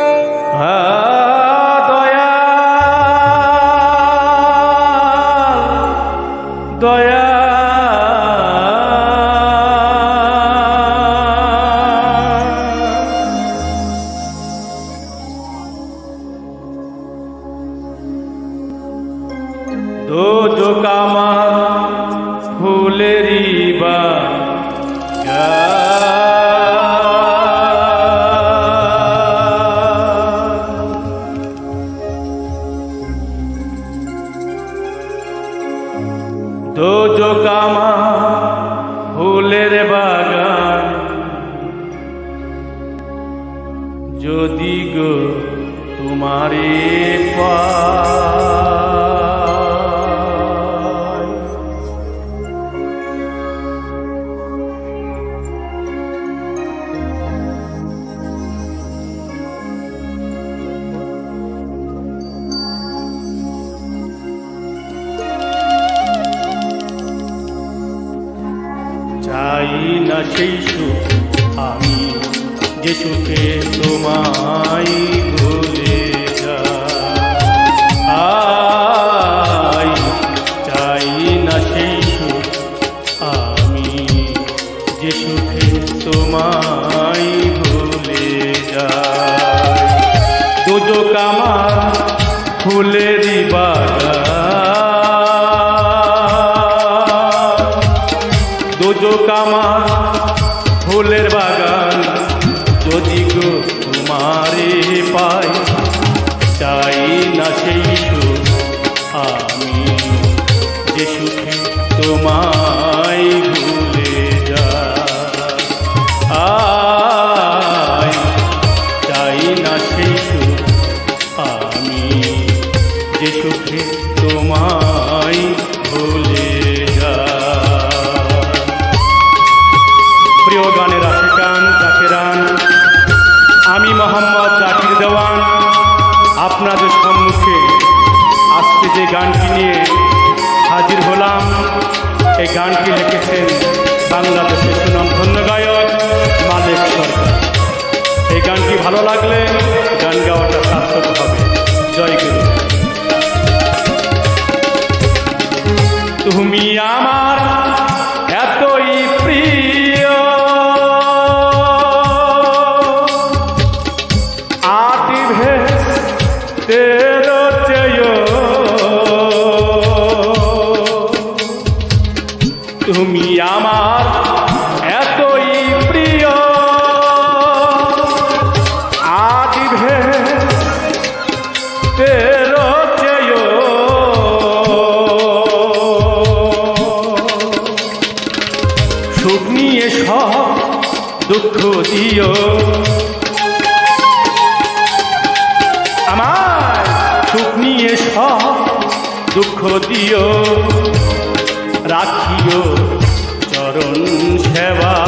Ah. তোমারে চাই না সেই সুখ আমি যে সুখে তোমায় ফুলেরই বাগান। দোজক আমার ফুলের বাগান যদি গো তোমারে পাই চাই না সেই সুখ যে চোখে তোমার তুমি দুঃখ দিও। আমার সুখ নিয়ে সব দুঃখ দিও। রাখিও চরণ সেবা।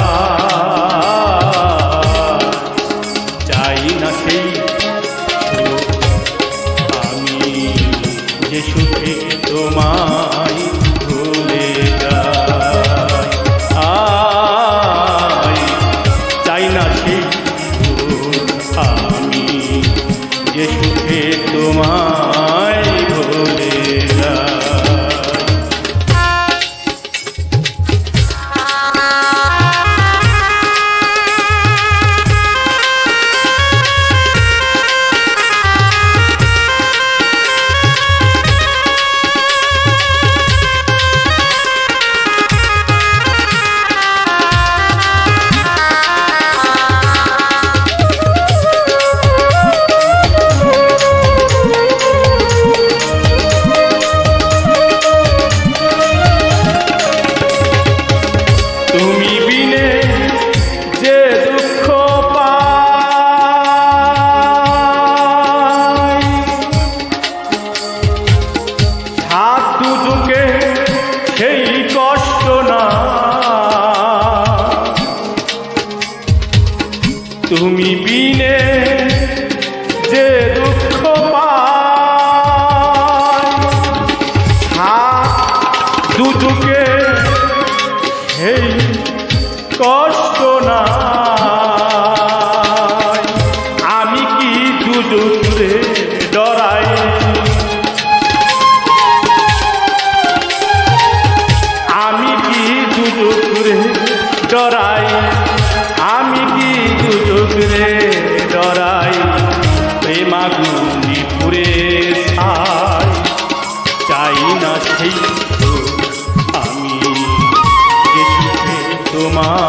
তুমি বিনে যে দুঃখ দুদুকে এই কষ্ট না আমি কি দুদুকে ডরাই? আমি কি দুদুকে ডরাই? সুখে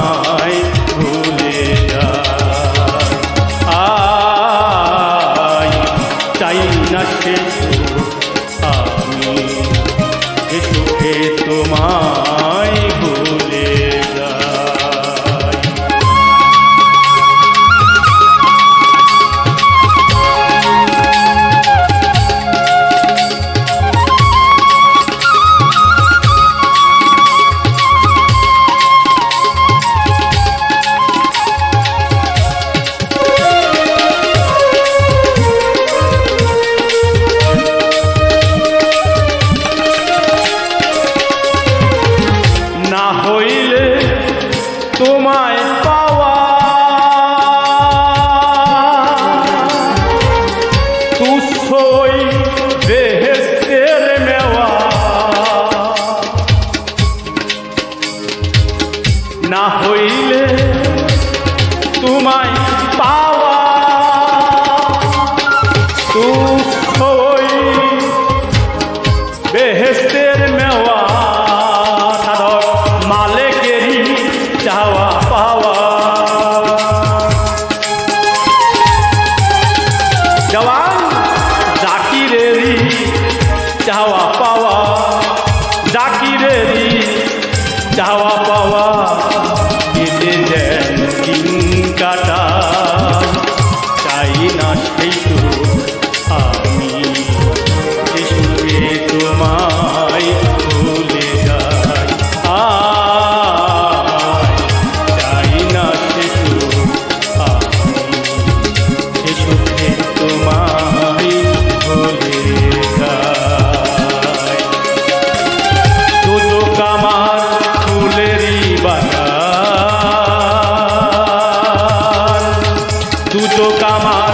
দুটো কামার